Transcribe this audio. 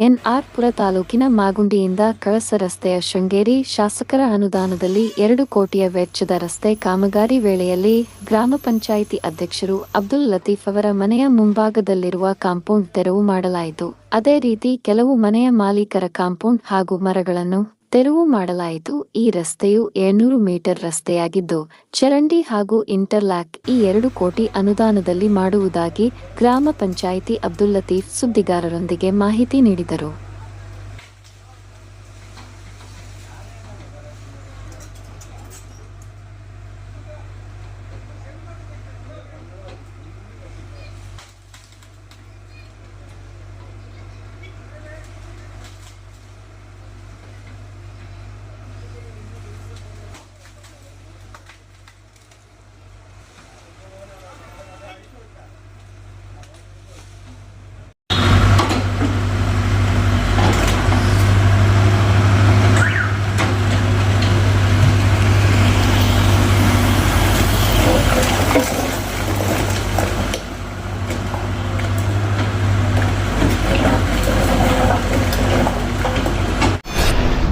N R ಪುರ ತಾಲೂಕಿನ ಮಾಗುಂಡಿಯಿಂದ ಕಳಸ ರಸ್ತೆಯ ಶೃಂಗೇರಿ ಶಾಸಕರ ಅನುದಾನದಲ್ಲಿ ಎರಡು ಕೋಟಿಯ ವೆಚ್ಚದ ರಸ್ತೆ ಕಾಮಗಾರಿ ವೇಳೆಯಲ್ಲಿ ಗ್ರಾಮ ಪಂಚಾಯಿತಿ ಅಧ್ಯಕ್ಷರು ಅಬ್ದುಲ್ ಲತೀಫ್ ಅವರ ಮನೆಯ ಮುಂಭಾಗದಲ್ಲಿರುವ ಕಾಂಪೌಂಡ್ ತೆರವು ಮಾಡಲಾಯಿತು. ಅದೇ ರೀತಿ ಕೆಲವು ಮನೆಯ ಮಾಲೀಕರ ಕಾಂಪೌಂಡ್ ಹಾಗೂ ಮರಗಳನ್ನು ತೆರವು ಮಾಡಲಾಯಿತು. ಈ ರಸ್ತೆಯು ಏಳ್ನೂರು ಮೀಟರ್ ರಸ್ತೆಯಾಗಿದ್ದು, ಚರಂಡಿ ಹಾಗೂ ಇಂಟರ್ಲಾಕ್ ಈ ಎರಡು ಕೋಟಿ ಅನುದಾನದಲ್ಲಿ ಮಾಡುವುದಾಗಿ ಗ್ರಾಮ ಪಂಚಾಯಿತಿ ಅಬ್ದುಲ್ ಲತೀಫ್ ಸುದ್ದಿಗಾರರೊಂದಿಗೆ ಮಾಹಿತಿ ನೀಡಿದರು.